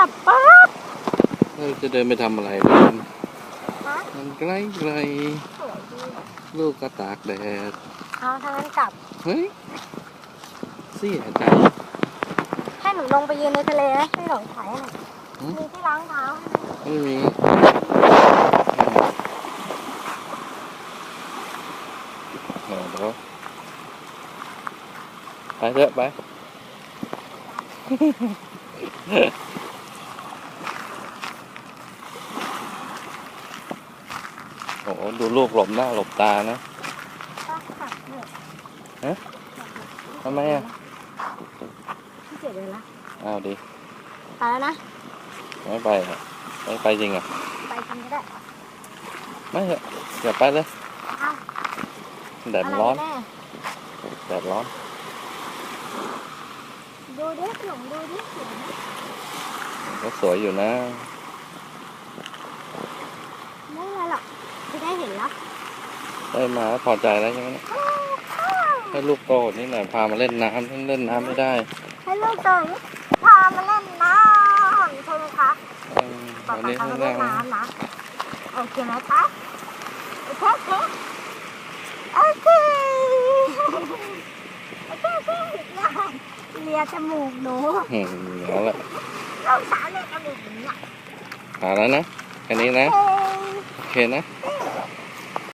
จับปั๊บเราจะเดินไปทำอะไรกันฮะมันไกลไกลสวยดีลูกก็ตากแดดเอาทางนั้นกลับ เฮ้ยเสียใจให้หนูลงไปยืนในทะเลไหมให้หนูถ่ายให้หน่อยหืมมีที่ล้างเท้าให้ไหมไม่มีเออเดี๋ยวไปเถอะไป โอ้โหดูลูกหลบหน้าหลบตานะป้าขับเถอะฮะทำไมอะพี่เจ็บเลยละเอาดิไปแล้วนะ ไม่ไปอะไม่ไปจริงอะ ไปกินก็ได้ ไม่เถอะอย่าไปเลยเอ้าแดดมันร้อนะไแแดดร้อน ดูดิหลงดูดิสวยไหมก็สวยอยู่นะ ไม่เป็นไรหรอกจะได้เห็นแล้ว ได้มาพอใจแล้วใช่ไหมเนี่ยให้ลูกโตนี่หน่อยพามาเล่นน้ำเล่นน้ำไม่ได้ ให้ลูกเต๋อพามาเล่นน้ำใช่ไหมคะเออต่อวันไปนี้พาข้างมาหเล่น้านน้ำนะโอเคไหมคะโอเคโอเคโอเคโอเคเลียจมูกหนูอืมเอาละเราสาวเลียจมูกหนูเนี่ยหาแล้วนะแค่นี้นะเอ้ยโอเคนะเอ้ย